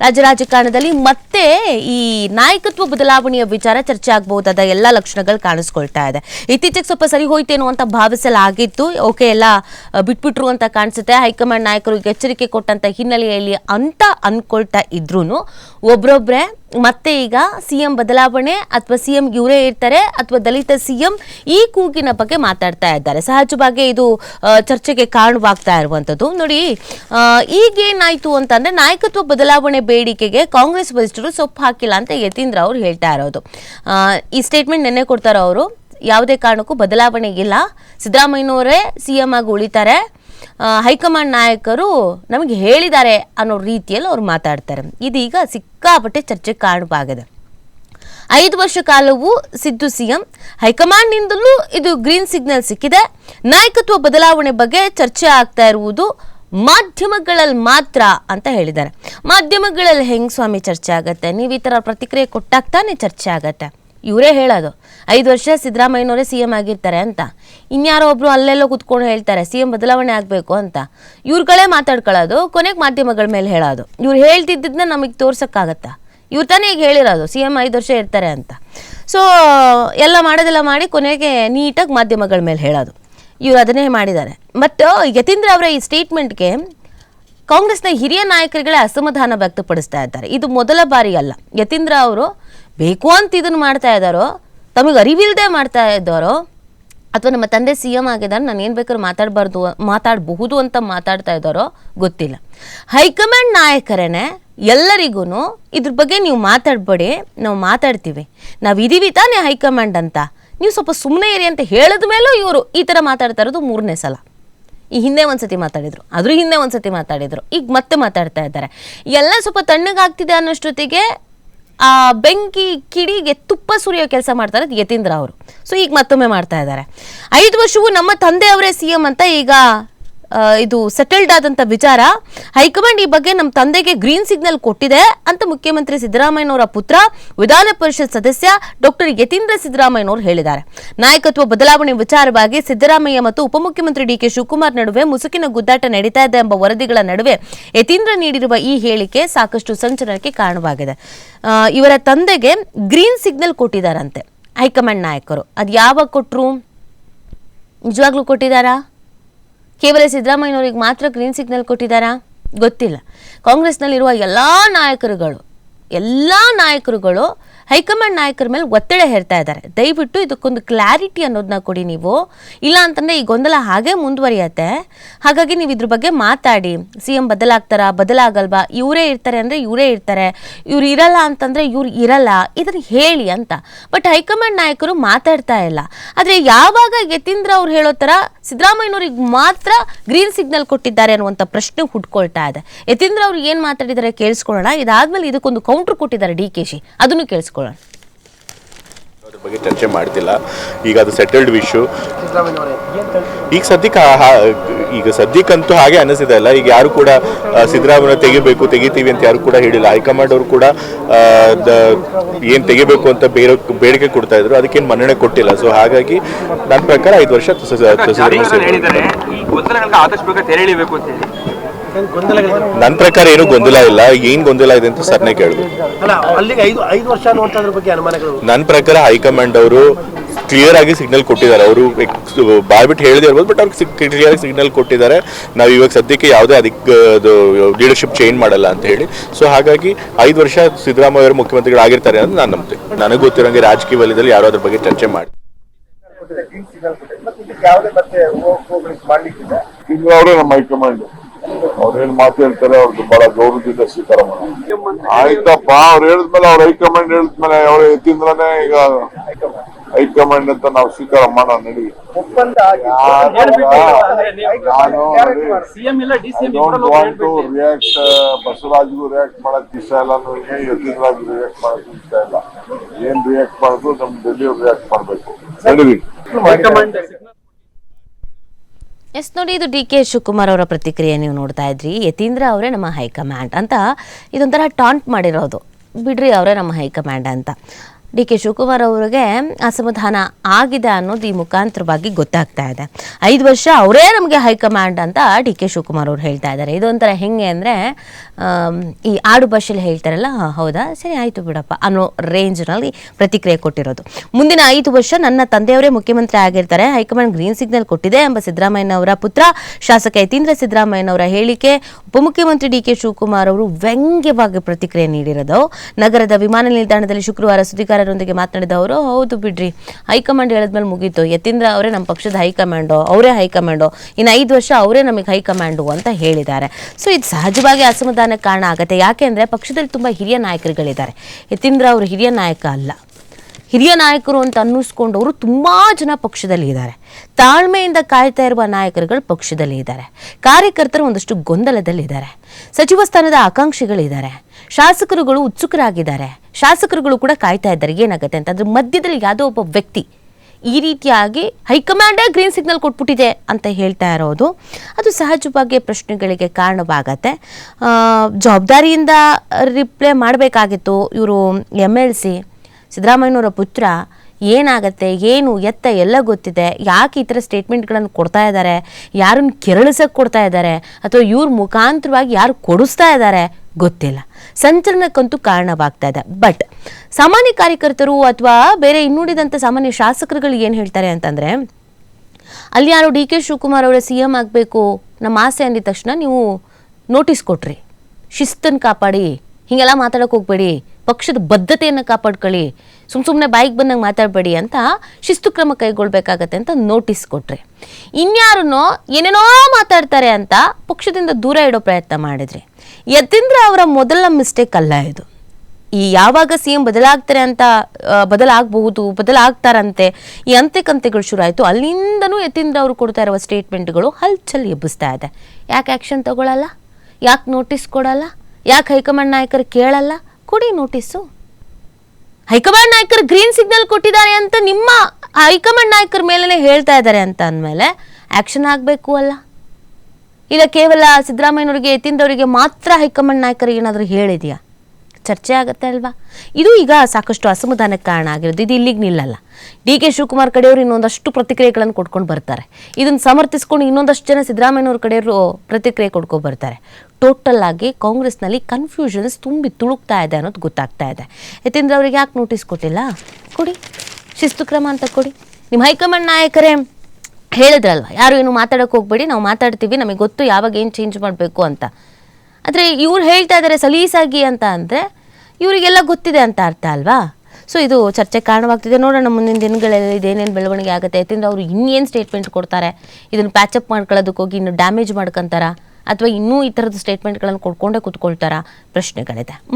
ರಾಜ್ಯ ರಾಜಕಾರಣದಲ್ಲಿ ಮತ್ತೆ ಈ ನಾಯಕತ್ವ ಬದಲಾವಣೆಯ ವಿಚಾರ ಚರ್ಚೆ ಆಗಬಹುದಾದ ಎಲ್ಲ ಲಕ್ಷಣಗಳು ಕಾಣಿಸ್ಕೊಳ್ತಾ ಇದೆ. ಇತ್ತೀಚೆಗೆ ಸ್ವಲ್ಪ ಸರಿ ಹೋಯ್ತೇನೋ ಅಂತ ಭಾವಿಸಲಾಗಿತ್ತು. ಓಕೆ, ಎಲ್ಲ ಬಿಟ್ಬಿಟ್ರು ಅಂತ ಕಾಣಿಸುತ್ತೆ. ಹೈಕಮಾಂಡ್ ನಾಯಕರು ಎಚ್ಚರಿಕೆ ಕೊಟ್ಟಂತ ಹಿನ್ನೆಲೆಯಲ್ಲಿ ಅಂತ ಅನ್ಕೊಳ್ತಾ ಇದ್ರು ಒಬ್ರೊಬ್ರೆ ಮತ್ತೆ ಈಗ ಸಿಎಂ ಬದಲಾವಣೆ ಅಥವಾ ಸಿಎಂ ಇವರೇ ಇರ್ತಾರೆ ಅಥವಾ ದಲಿತ ಸಿಎಂ ಈ ಕೂಗಿನ ಬಗ್ಗೆ ಮಾತಾಡ್ತಾ ಇದ್ದಾರೆ. ಸಹಜವಾಗಿ ಇದು ಚರ್ಚೆಗೆ ಕಾರಣವಾಗ್ತಾ ಇರುವಂಥದ್ದು ನೋಡಿ ಈಗೇನಾಯಿತು ಅಂತಂದರೆ ನಾಯಕತ್ವ ಬದಲಾವಣೆ ಬೇಡಿಕೆಗೆ ಕಾಂಗ್ರೆಸ್ ವರಿಷ್ಠರು ಸೊಪ್ಪು ಹಾಕಿಲ್ಲ ಅಂತ ಯತೀಂದ್ರ ಅವರು ಹೇಳ್ತಾ ಇರೋದು. ಈ ಸ್ಟೇಟ್ಮೆಂಟ್ ನೆನ್ನೆ ಕೊಡ್ತಾರೋ ಅವರು? ಯಾವುದೇ ಕಾರಣಕ್ಕೂ ಬದಲಾವಣೆ ಇಲ್ಲ. ಸಿದ್ದರಾಮಯ್ಯನವರೇ ಸಿ ಎಂ ಆಗಿ ಉಳಿತಾರೆ. ಹೈಕಮಾಂಡ್ ನಾಯಕರು ನಮಗೆ ಹೇಳಿದ್ದಾರೆ ಅನ್ನೋ ರೀತಿಯಲ್ಲಿ ಅವ್ರು ಮಾತಾಡ್ತಾರೆ. ಇದೀಗ ಸಿಕ್ಕಾಪಟ್ಟೆ ಚರ್ಚೆಗೆ ಕಾರಣವಾಗಿದೆ ಐದು ವರ್ಷ ಕಾಲವೂ ಸಿದ್ದು ಸಿಎಂ, ಹೈಕಮಾಂಡ್ನಿಂದಲೂ ಇದು ಗ್ರೀನ್ ಸಿಗ್ನಲ್ ಸಿಕ್ಕಿದೆ. ನಾಯಕತ್ವ ಬದಲಾವಣೆ ಬಗ್ಗೆ ಚರ್ಚೆ ಆಗ್ತಾ ಇರುವುದು ಮಾಧ್ಯಮಗಳಲ್ಲಿ ಮಾತ್ರ ಅಂತ ಹೇಳಿದ್ದಾರೆ. ಮಾಧ್ಯಮಗಳಲ್ಲಿ ಹೆಂಗ್ ಸ್ವಾಮಿ ಚರ್ಚೆ ಆಗತ್ತೆ? ನೀವು ಈ ಥರ ಪ್ರತಿಕ್ರಿಯೆ ಕೊಟ್ಟಾಗ ತಾನೇ ಚರ್ಚೆ ಆಗತ್ತೆ? ಇವರೇ ಹೇಳೋದು. ಐದು ವರ್ಷ ಸಿದ್ದರಾಮಯ್ಯನವರೇ ಸಿ ಎಂ ಆಗಿರ್ತಾರೆ ಅಂತ. ಇನ್ಯಾರೋ ಒಬ್ರು ಅಲ್ಲೆಲ್ಲೋ ಕುತ್ಕೊಂಡು ಹೇಳ್ತಾರೆ, ಸಿ ಎಂ ಬದಲಾವಣೆ ಆಗಬೇಕು ಅಂತ. ಇವ್ರುಗಳೇ ಮಾತಾಡ್ಕೊಳ್ಳೋದು, ಕೊನೆಗೆ ಮಾಧ್ಯಮಗಳ ಮೇಲೆ ಹೇಳೋದು. ಇವ್ರು ಹೇಳ್ತಿದ್ದನ್ನ ನಮಗೆ ತೋರ್ಸೋಕ್ಕಾಗತ್ತಾ? ಇವ್ರು ತಾನೇ ಈಗ ಹೇಳಿರೋದು, ಸಿ ಎಂ ಐದು ವರ್ಷ ಇರ್ತಾರೆ ಅಂತ. ಸೊ ಎಲ್ಲ ಮಾಡೋದೆಲ್ಲ ಮಾಡಿ ಕೊನೆಗೆ ನೀಟಾಗಿ ಮಾಧ್ಯಮಗಳ ಮೇಲೆ ಹೇಳೋದು. ಇವ್ರು ಅದನ್ನೇ ಮಾಡಿದ್ದಾರೆ. ಮತ್ತು ಯತೀಂದ್ರ ಅವರ ಈ ಸ್ಟೇಟ್ಮೆಂಟ್ಗೆ ಕಾಂಗ್ರೆಸ್ನ ಹಿರಿಯ ನಾಯಕರುಗಳೇ ಅಸಮಾಧಾನ ವ್ಯಕ್ತಪಡಿಸ್ತಾ ಇದ್ದಾರೆ. ಇದು ಮೊದಲ ಬಾರಿ ಅಲ್ಲ ಯತೀಂದ್ರ ಅವರು ಬೇಕು ಅಂತ ಇದನ್ನು ಮಾಡ್ತಾ ಇದ್ದಾರೋ, ತಮಗೆ ಅರಿವಿಲ್ಲದೆ ಮಾಡ್ತಾ ಇದ್ದಾರೋ, ಅಥವಾ ನಮ್ಮ ತಂದೆ ಸಿ ಎಂ ಆಗಿದ್ದಾರೆ ನಾನು ಏನು ಬೇಕಾದ್ರೂ ಮಾತಾಡಬಾರ್ದು, ಮಾತಾಡಬಹುದು ಅಂತ ಮಾತಾಡ್ತಾ ಇದ್ದಾರೋ ಗೊತ್ತಿಲ್ಲ. ಹೈಕಮಾಂಡ್ ನಾಯಕರೇನೆ ಎಲ್ಲರಿಗೂ ಇದ್ರ ಬಗ್ಗೆ ನೀವು ಮಾತಾಡಬೇಡಿ, ನಾವು ಮಾತಾಡ್ತೀವಿ. ನಾವು ಇದೀವಿ ತಾನೇ ಹೈಕಮಾಂಡ್ ಅಂತ. ನೀವು ಸ್ವಲ್ಪ ಸುಮ್ಮನೆ ಇರಿ ಅಂತ ಹೇಳಿದ ಮೇಲೂ ಇವರು ಈ ಥರ ಮಾತಾಡ್ತಾ ಇರೋದು ಮೂರನೇ ಸಲ. ಈ ಹಿಂದೆ ಒಂದ್ಸತಿ ಮಾತಾಡಿದ್ರು, ಅದ್ರ ಹಿಂದೆ ಒಂದ್ಸತಿ ಮಾತಾಡಿದ್ರು, ಈಗ ಮತ್ತೆ ಮಾತಾಡ್ತಾ ಇದ್ದಾರೆ. ಎಲ್ಲ ಸ್ವಲ್ಪ ತಣ್ಣಗಾಗ್ತಿದೆ ಅನ್ನೋಷ್ಟೊತ್ತಿಗೆ ಬೆಂಕಿ ಕಿಡಿಗೆ ತುಪ್ಪ ಸುರಿಯೋ ಕೆಲಸ ಮಾಡ್ತಾರೆ ಯತೀಂದ್ರ ಅವರು. ಸೊ ಈಗ ಮತ್ತೊಮ್ಮೆ ಮಾಡ್ತಾ ಇದ್ದಾರೆ. ಐದು ವರ್ಷವೂ ನಮ್ಮ ತಂದೆಯವರೇ ಸಿ ಎಂ ಅಂತ ಈಗ ಆ, ಇದು ಸೆಟಲ್ಡ್ ಆದಂತ ವಿಚಾರ. ಹೈಕಮಾಂಡ್ ಈ ಬಗ್ಗೆ ನಮ್ಮ ತಂದೆಗೆ ಗ್ರೀನ್ ಸಿಗ್ನಲ್ ಕೊಟ್ಟಿದೆ ಅಂತ ಮುಖ್ಯಮಂತ್ರಿ ಸಿದ್ದರಾಮಯ್ಯನವರ ಪುತ್ರ, ವಿಧಾನ ಪರಿಷತ್ ಸದಸ್ಯ ಡಾಕ್ಟರ್ ಯತೀಂದ್ರ ಸಿದ್ದರಾಮಯ್ಯನವರು ಹೇಳಿದ್ದಾರೆ. ನಾಯಕತ್ವ ಬದಲಾವಣೆ ವಿಚಾರವಾಗಿ ಸಿದ್ದರಾಮಯ್ಯ ಮತ್ತು ಉಪಮುಖ್ಯಮಂತ್ರಿ ಡಿ ಕೆ ಶಿವಕುಮಾರ್ ನಡುವೆ ಮುಸುಕಿನ ಗುದ್ದಾಟ ನಡೀತಾ ಇದೆ ಎಂಬ ವರದಿಗಳ ನಡುವೆ ಯತೀಂದ್ರ ನೀಡಿರುವ ಈ ಹೇಳಿಕೆ ಸಾಕಷ್ಟು ಸಂಚಲನಕ್ಕೆ ಕಾರಣವಾಗಿದೆ. ಇವರ ತಂದೆಗೆ ಗ್ರೀನ್ ಸಿಗ್ನಲ್ ಕೊಟ್ಟಿದ್ದಾರಂತೆ ಹೈಕಮಾಂಡ್ ನಾಯಕರು. ಅದು ಯಾವಾಗ ಕೊಟ್ಟರು ನಿಜವಾಗ್ಲೂ ಕೊಟ್ಟಿದ್ದಾರಾ? ಕೇವಲ ಸಿದ್ದರಾಮಯ್ಯನವರಿಗೆ ಮಾತ್ರ ಗ್ರೀನ್ ಸಿಗ್ನಲ್ ಕೊಟ್ಟಿದ್ದಾರಾ? ಗೊತ್ತಿಲ್ಲ. ಕಾಂಗ್ರೆಸ್ನಲ್ಲಿರುವ ಎಲ್ಲ ನಾಯಕರುಗಳು ಎಲ್ಲ ನಾಯಕರುಗಳು, ಹೈಕಮಾಂಡ್ ನಾಯಕರ ಮೇಲೆ ಒತ್ತಡ ಹೇರ್ತಾ ಇದ್ದಾರೆ. ದಯವಿಟ್ಟು ಇದಕ್ಕೊಂದು ಕ್ಲಾರಿಟಿ ಅನ್ನೋದನ್ನ ಕೊಡಿ ನೀವು. ಇಲ್ಲ ಅಂತಂದರೆ ಈ ಗೊಂದಲ ಹಾಗೆ ಮುಂದುವರಿಯತ್ತೆ. ಹಾಗಾಗಿ ನೀವು ಇದ್ರ ಬಗ್ಗೆ ಮಾತಾಡಿ. ಸಿ ಎಂ ಬದಲಾಗ್ತಾರಾ, ಬದಲಾಗಲ್ವಾ? ಇವರೇ ಇರ್ತಾರೆ ಅಂದರೆ ಇವರೇ ಇರ್ತಾರೆ. ಇವ್ರು ಇರಲ್ಲ ಅಂತಂದರೆ ಇವ್ರು ಇರಲ್ಲ. ಇದನ್ನು ಹೇಳಿ ಅಂತ. ಬಟ್ ಹೈಕಮಾಂಡ್ ನಾಯಕರು ಮಾತಾಡ್ತಾ ಇಲ್ಲ. ಆದರೆ ಯಾವಾಗ ಯತೀಂದ್ರ ಅವ್ರು ಹೇಳೋ ಥರ ಸಿದ್ದರಾಮಯ್ಯನವ್ರಿಗೆ ಮಾತ್ರ ಗ್ರೀನ್ ಸಿಗ್ನಲ್ ಕೊಟ್ಟಿದ್ದಾರೆ ಅನ್ನುವಂಥ ಪ್ರಶ್ನೆ ಹುಟ್ಕೊಳ್ತಾ ಇದೆ. ಯತೀಂದ್ರ ಅವ್ರು ಏನು ಮಾತಾಡಿದ್ದಾರೆ ಕೇಳಿಸ್ಕೊಳ್ಳೋಣ. ಇದಾದ್ಮೇಲೆ ಇದಕ್ಕೊಂದು ಕೌಂಟರ್ ಕೊಟ್ಟಿದ್ದಾರೆ ಡಿ ಕೆ ಶಿ. ಅದನ್ನು ಕೇಳಿಸ್ಕೊಳ್ಳೋಣ. ಅದ್ರ ಬಗ್ಗೆ ಚರ್ಚೆ ಮಾಡ್ತಿಲ್ಲ. ಈಗ ಅದು ಸೆಟಲ್ಡ್ ವಿಶ್ಯೂ ಈಗ ಸದ್ಯಕ್ಕೆ ಈಗ ಸದ್ಯಕ್ಕಂತೂ ಹಾಗೆ ಅನಿಸಿದೆ ಅಲ್ಲ. ಈಗ ಯಾರು ಕೂಡ ಸಿದ್ದರಾಮಯ್ಯ ತೆಗಿಬೇಕು ತೆಗಿತೀವಿ ಅಂತ ಯಾರು ಕೂಡ ಹೇಳಿಲ್ಲ. ಹೈಕಮಾಂಡ್ ಅವರು ಕೂಡ ಏನು ದ- ಏನ್ ತೆಗಿಬೇಕು ಅಂತ ಬೇರೆ ಬೇಡಿಕೆ ಕೊಡ್ತಾ ಇದ್ರು. ಅದಕ್ಕೇನು ಮನ್ನಣೆ ಕೊಟ್ಟಿಲ್ಲ. ಸೊ ಹಾಗಾಗಿ ನನ್ನ ಪ್ರಕಾರ ಐದು ವರ್ಷ ಆದಷ್ಟು ಬೇಗ ತೆರೆ ಎಳಿಬೇಕು ಅಂತ ಹೇಳಿ. ನನ್ನ ಪ್ರಕಾರ ಏನು ಗೊಂದಲ ಇಲ್ಲ. ಏನ್ ಗೊಂದಲ ಇದೆ ಅಂತ ಸರ್ನೇ ಕೇಳಿದ್ರು ನನ್ನ ಪ್ರಕಾರ ಹೈಕಮಾಂಡ್ ಅವರು ಕ್ಲಿಯರ್ ಆಗಿ ಸಿಗ್ನಲ್ ಕೊಟ್ಟಿದ್ದಾರೆ. ಅವರು ಬಾಯ್ಬಿಟ್ಟು ಹೇಳದೇ ಇರ್ಬೋದು ಬಟ್ ಅವ್ರಿಗೆ ಕ್ಲಿಯರ್ ಆಗಿ ಸಿಗ್ನಲ್ ಕೊಟ್ಟಿದ್ದಾರೆ. ನಾವು ಇವಾಗ ಸದ್ಯಕ್ಕೆ ಯಾವುದೇ ಅದಕ್ಕೆ ಲೀಡರ್ಶಿಪ್ ಚೇಂಜ್ ಮಾಡಲ್ಲ ಅಂತ ಹೇಳಿ. ಸೊ ಹಾಗಾಗಿ ಐದು ವರ್ಷ ಸಿದ್ದರಾಮಯ್ಯ ಅವರು ಮುಖ್ಯಮಂತ್ರಿಗಳಾಗಿರ್ತಾರೆ ಅಂತ ನಾನು ನಂಬ್ತೀನಿ ನನಗೆ ಗೊತ್ತಿರೋಂಗೆ ರಾಜಕೀಯ ವಲಯದಲ್ಲಿ ಯಾರೋ ಅದ್ರ ಬಗ್ಗೆ ಚರ್ಚೆ ಮಾಡಿ ಇನ್ನು ಅವರೇ ನಮ್ಮ ಹೈಕಮಾಂಡ್. ಅವ್ರೇನ್ ಮಾತು ಹೇಳ್ತಾರೆ ಅವ್ರದ್ದು ಬಹಳ ಗೌರವದಿಂದ ಸ್ವೀಕಾರ ಮಾಡೋಣ ಆಯ್ತಪ್ಪ ಅವ್ರು ಹೇಳಿದ್ಮೇಲೆ ಅವ್ರ ಹೈಕಮಾಂಡ್ ಹೇಳಿದ್ಮೇಲೆ ಅವ್ರ ಎತ್ತಿಂದ್ರನೆ ಈಗ ಹೈಕಮಾಂಡ್ ಅಂತ ನಾವು ಸ್ವೀಕಾರ ಮಾಡೋಣ ನಡಿ ನಾನು ರಿಯಾಕ್ಟ್ ಬಸವರಾಜ್ಗೂ ರಿಯಾಕ್ಟ್ ಮಾಡಕ್ ಇಷ್ಟ ಇಲ್ಲ ನನಗೆ ಯತೀಂದ್ರಾಜ್ ರಿಯಾಕ್ಟ್ ಮಾಡಕ್ ಇಷ್ಟ ಇಲ್ಲ ಏನ್ ರಿಯಾಕ್ಟ್ ಮಾಡೋದು ನಮ್ ಡೆಲ್ಲಿ ರಿಯಾಕ್ಟ್ ಮಾಡ್ಬೇಕು ನಡೀರಿ ಎಸ್, ನೋಡಿ, ಇದು ಡಿ ಕೆ ಶಿವಕುಮಾರ್ ಅವರ ಪ್ರತಿಕ್ರಿಯೆ ನೀವು ನೋಡ್ತಾ ಇದ್ರಿ. ಯತೀಂದ್ರ ಅವರೇ ನಮ್ಮ ಹೈಕಮಾಂಡ್ ಅಂತ ಇದೊಂಥರ ಟಾಂಟ್ ಮಾಡಿರೋದು. ಬಿಡ್ರಿ ಅವರೇ ನಮ್ಮ ಹೈಕಮಾಂಡ್ ಅಂತ. ಡಿ ಕೆ ಶಿವಕುಮಾರ್ ಅವರಿಗೆ ಅಸಮಾಧಾನ ಆಗಿದೆ ಅನ್ನೋದು ಈ ಮುಖಾಂತರವಾಗಿ ಗೊತ್ತಾಗ್ತಾ ಇದೆ. ಐದು ವರ್ಷ ಅವರೇ ನಮಗೆ ಹೈಕಮಾಂಡ್ ಅಂತ ಡಿ ಕೆ ಶಿವಕುಮಾರ್ ಅವರು ಹೇಳ್ತಾ ಇದ್ದಾರೆ. ಇದೊಂಥರ ಹೆಂಗೆ ಅಂದರೆ ಈ ಆಡು ಭಾಷೆಯಲ್ಲಿ ಹೇಳ್ತಾರಲ್ಲ "ಹಾ, ಹೌದಾ? ಸರಿ ಆಯಿತು ಬಿಡಪ್ಪ ಅನ್ನೋ ರೇಂಜ್ನಲ್ಲಿ ಪ್ರತಿಕ್ರಿಯೆ ಕೊಟ್ಟಿರೋದು. ಮುಂದಿನ ಐದು ವರ್ಷ ನನ್ನ ತಂದೆಯವರೇ ಮುಖ್ಯಮಂತ್ರಿ ಆಗಿರ್ತಾರೆ. ಹೈಕಮಾಂಡ್ ಗ್ರೀನ್ ಸಿಗ್ನಲ್ ಕೊಟ್ಟಿದೆ ಎಂಬ ಸಿದ್ದರಾಮಯ್ಯನವರ ಪುತ್ರ ಶಾಸಕ ಯತೀಂದ್ರ ಸಿದ್ದರಾಮಯ್ಯನವರ ಹೇಳಿಕೆ ಉಪಮುಖ್ಯಮಂತ್ರಿ ಡಿ ಕೆ ಶಿವಕುಮಾರ್ ಅವರು ವ್ಯಂಗ್ಯವಾಗಿ ಪ್ರತಿಕ್ರಿಯೆ ನೀಡಿರೋದು. ನಗರದ ವಿಮಾನ ನಿಲ್ದಾಣದಲ್ಲಿ ಶುಕ್ರವಾರ ಸುದ್ದಿಗಾರರೊಂದಿಗೆ ಮಾತನಾಡಿದ ಅವರು, ಹೌದು ಬಿಡ್ರಿ, ಹೈಕಮಾಂಡ್ ಹೇಳಿದ್ಮೇಲೆ ಮುಗೀತು. ಯತೀಂದ್ರ ಅವರೇ ನಮ್ಮ ಪಕ್ಷದ ಹೈಕಮಾಂಡು? ಅವರೇ ಹೈಕಮಾಂಡು? ಇನ್ನು ಐದು ವರ್ಷ ಅವರೇ ನಮಗೆ ಹೈಕಮಾಂಡು ಅಂತ ಹೇಳಿದ್ದಾರೆ. ಸೊ ಇದು ಸಹಜವಾಗಿ ಅಸಮಾಧಾನಕ್ಕೆ ಕಾರಣ ಆಗುತ್ತೆ. ಯಾಕೆಂದರೆ ಪಕ್ಷದಲ್ಲಿ ತುಂಬ ಹಿರಿಯ ನಾಯಕರುಗಳಿದ್ದಾರೆ. ಯತೀಂದ್ರ ಅವರು ಹಿರಿಯ ನಾಯಕ ಅಲ್ಲ. ಹಿರಿಯ ನಾಯಕರು ಅಂತ ಅನ್ನಿಸ್ಕೊಂಡವರು ತುಂಬ ಜನ ಪಕ್ಷದಲ್ಲಿ ಇದ್ದಾರೆ. ತಾಳ್ಮೆಯಿಂದ ಕಾಯ್ತಾ ಇರುವ ನಾಯಕರುಗಳು ಪಕ್ಷದಲ್ಲಿ ಇದ್ದಾರೆ. ಕಾರ್ಯಕರ್ತರು ಒಂದಷ್ಟು ಗೊಂದಲದಲ್ಲಿದ್ದಾರೆ ಸಚಿವ ಸ್ಥಾನದ ಆಕಾಂಕ್ಷಿಗಳಿದ್ದಾರೆ ಶಾಸಕರುಗಳು ಉತ್ಸುಕರಾಗಿದ್ದಾರೆ. ಶಾಸಕರುಗಳು ಕೂಡ ಕಾಯ್ತಾ ಇದ್ದಾರೆ. ಏನಾಗುತ್ತೆ ಅಂತಂದ್ರೆ ಮಧ್ಯದಲ್ಲಿ ಯಾವುದೋ ಒಬ್ಬ ವ್ಯಕ್ತಿ ಈ ರೀತಿಯಾಗಿ ಹೈಕಮಾಂಡೇ ಗ್ರೀನ್ ಸಿಗ್ನಲ್ ಕೊಟ್ಬಿಟ್ಟಿದೆ ಅಂತ ಹೇಳ್ತಾ ಇರೋದು. ಅದು ಸಹಜವಾಗಿ ಪ್ರಶ್ನೆಗಳಿಗೆ ಕಾರಣವಾಗತ್ತೆ. ಜವಾಬ್ದಾರಿಯಿಂದ ರಿಪ್ಲೈ ಮಾಡಬೇಕಾಗಿತ್ತು ಇವರು ಎಂ ಎಲ್ ಸಿ. ಸಿದ್ದರಾಮಯ್ಯನವರ ಪುತ್ರ ಏನಾಗತ್ತೆ, ಏನು, ಎತ್ತ, ಎಲ್ಲ ಗೊತ್ತಿದೆ. ಯಾಕೆ ಈ ಥರ ಸ್ಟೇಟ್ಮೆಂಟ್ಗಳನ್ನು ಕೊಡ್ತಾ ಇದ್ದಾರೆ? ಯಾರನ್ನು ಕೆರಳಿಸಕ್ಕೆ ಕೊಡ್ತಾ ಇದ್ದಾರೆ? ಅಥವಾ ಇವ್ರ ಮುಖಾಂತರವಾಗಿ ಯಾರು ಕೊಡಿಸ್ತಾ ಇದ್ದಾರೆ? ಗೊತ್ತಿಲ್ಲ. ಸಂಚಲನಕ್ಕಂತೂ ಕಾರಣವಾಗ್ತಾ ಇದೆ. ಬಟ್ ಸಾಮಾನ್ಯ ಕಾರ್ಯಕರ್ತರು ಅಥವಾ ಬೇರೆ ಇನ್ನುಳಿದಂಥ ಸಾಮಾನ್ಯ ಶಾಸಕರುಗಳು ಏನು ಹೇಳ್ತಾರೆ ಅಂತಂದರೆ, ಅಲ್ಲಿ ಯಾರು ಡಿ ಕೆ ಶಿವಕುಮಾರ್ ಅವರ ಸಿ ಎಂ ಆಗಬೇಕು ನಮ್ಮ ಆಸೆ ಅಂದಿದ ತಕ್ಷಣ ನೀವು ನೋಟಿಸ್ ಕೊಟ್ರಿ. ಶಿಸ್ತನ್ನು ಕಾಪಾಡಿ. ಹೀಗೆಲ್ಲ ಮಾತಾಡೋಕೆ ಹೋಗ್ಬೇಡಿ. ಪಕ್ಷದ ಬದ್ಧತೆಯನ್ನು ಕಾಪಾಡ್ಕೊಳ್ಳಿ. ಸುಮ್ಮ ಸುಮ್ಮನೆ ಬಾಯಿಗೆ ಬಂದಂಗೆ ಮಾತಾಡಬೇಡಿ ಅಂತ ಶಿಸ್ತು ಕ್ರಮ ಕೈಗೊಳ್ಬೇಕಾಗತ್ತೆ ಅಂತ ನೋಟಿಸ್ ಕೊಟ್ರೆ. ಇನ್ಯಾರನ್ನೋ ಏನೇನೋ ಮಾತಾಡ್ತಾರೆ ಅಂತ ಪಕ್ಷದಿಂದ ದೂರ ಇಡೋ ಪ್ರಯತ್ನ ಮಾಡಿದ್ರೆ. ಯತೀಂದ್ರ ಅವರ ಮೊದಲ ಮಿಸ್ಟೇಕ್ ಅಲ್ಲ ಇದು. ಈ ಯಾವಾಗ ಸಿ ಎಂ ಬದಲಾಗ್ತಾರೆ ಅಂತ ಬದಲಾಗಬಹುದು, ಬದಲಾಗ್ತಾರಂತೆ ಈ ಅಂತ್ಯಕಂತೆಗಳು ಶುರು ಆಯಿತು ಅಲ್ಲಿಂದನೂ ಯತೀಂದ್ರ ಅವರು ಕೊಡ್ತಾ ಇರುವ ಸ್ಟೇಟ್ಮೆಂಟ್ಗಳು ಹಲ್ಚಲ್ ಎಬ್ಬಿಸ್ತಾ ಇದೆ. ಯಾಕೆ ಆ್ಯಕ್ಷನ್ ತಗೊಳ್ಳಲ್ಲ ಯಾಕೆ ನೋಟಿಸ್ ಕೊಡಲ್ಲ? ಯಾಕೆ ಹೈಕಮಾಂಡ್ ನಾಯಕರು ಕೇಳಲ್ಲ? ಕೊಡಿ ನೋಟಿಸು. ಹೈಕಮಾಂಡ್ ನಾಯಕರು ಗ್ರೀನ್ ಸಿಗ್ನಲ್ ಕೊಟ್ಟಿದ್ದಾರೆ ಅಂತ ನಿಮ್ಮ ಹೈಕಮಾಂಡ್ ನಾಯಕರ ಮೇಲೇ ಹೇಳ್ತಾ ಇದ್ದಾರೆ ಅಂತ ಅಂದಮೇಲೆ ಆ್ಯಕ್ಷನ್ ಆಗಬೇಕು ಅಲ್ಲ. ಇಲ್ಲ ಕೇವಲ ಸಿದ್ದರಾಮಯ್ಯನವರಿಗೆ, ಯತೀಂದ್ರವರಿಗೆ ಮಾತ್ರ ಹೈಕಮಾಂಡ್ ನಾಯಕರು ಏನಾದರೂ ಹೇಳಿದೆಯಾ? ಚರ್ಚೆ ಆಗುತ್ತೆ ಅಲ್ವಾ? ಇದು ಈಗ ಸಾಕಷ್ಟು ಅಸಮಾಧಾನಕ್ಕೆ ಕಾರಣ ಆಗಿರೋದು. ಇದು ಇಲ್ಲಿಗೆ ನಿಲ್ಲಲ್ಲ. ಡಿ ಕೆ ಶಿವಕುಮಾರ್ ಕಡೆಯವರು ಇನ್ನೊಂದಷ್ಟು ಪ್ರತಿಕ್ರಿಯೆಗಳನ್ನು ಕೊಡ್ಕೊಂಡು ಬರ್ತಾರೆ. ಇದನ್ನು ಸಮರ್ಥಿಸ್ಕೊಂಡು ಇನ್ನೊಂದಷ್ಟು ಜನ ಸಿದ್ದರಾಮಯ್ಯನವ್ರ ಕಡೆಯವರು ಪ್ರತಿಕ್ರಿಯೆ ಕೊಡ್ಕೊಂಡು ಬರ್ತಾರೆ. ಟೋಟಲ್ ಆಗಿ ಕಾಂಗ್ರೆಸ್ನಲ್ಲಿ ಕನ್ಫ್ಯೂಷನ್ಸ್ ತುಂಬಿ ತುಳುಕ್ತಾ ಇದೆ ಅನ್ನೋದು ಗೊತ್ತಾಗ್ತಾ ಇದೆ. ಯಾಕೆಂದ್ರೆ ಅವರಿಗೆ ಯಾಕೆ ನೋಟಿಸ್ ಕೊಟ್ಟಿಲ್ಲ? ಕೊಡಿ. ಶಿಸ್ತು ಕ್ರಮ ಅಂತ ಕೊಡಿ. ನಿಮ್ಮ ಹೈಕಮಾಂಡ್ ನಾಯಕರೇ, ಹೇಳಿದ್ರಲ್ವ, ಯಾರು ಏನು ಮಾತಾಡೋಕೆ ಹೋಗ್ಬೇಡಿ, ನಾವು ಮಾತಾಡ್ತೀವಿ, ನಮಗೆ ಗೊತ್ತು ಯಾವಾಗ ಏನು ಚೇಂಜ್ ಮಾಡಬೇಕು ಅಂತ. ಆದರೆ ಇವ್ರು ಹೇಳ್ತಾ ಇದ್ದಾರೆ ಸಲೀಸಾಗಿ ಅಂತ ಅಂದರೆ ಇವರಿಗೆಲ್ಲ ಗೊತ್ತಿದೆ ಅಂತ ಅರ್ಥ ಅಲ್ವಾ? ಸೊ ಇದು ಚರ್ಚೆ ಕಾರಣವಾಗ್ತಿದೆ. ನೋಡೋಣ ಮುಂದಿನ ದಿನಗಳಲ್ಲಿ ಇದೇನೇನು ಬೆಳವಣಿಗೆ ಆಗುತ್ತೆ. ಯಾಕೆಂದ್ರೆ ಅವರು ಇನ್ನೇನು ಸ್ಟೇಟ್ಮೆಂಟ್ ಕೊಡ್ತಾರೆ? ಇದನ್ನು ಪ್ಯಾಚಪ್ ಮಾಡ್ಕೊಳ್ಳೋದಕ್ಕೋಗಿ ಇನ್ನು ಡ್ಯಾಮೇಜ್ ಮಾಡ್ಕೊತಾರ? ಅಥವಾ ಇನ್ನೂ ಈ ಥರದ ಸ್ಟೇಟ್ಮೆಂಟ್ಗಳನ್ನು ಕೊಡ್ಕೊಂಡೇ ಕೂತ್ಕೊಳ್ತಾರಾ ಪ್ರಶ್ನೆಗಳಿದೆ.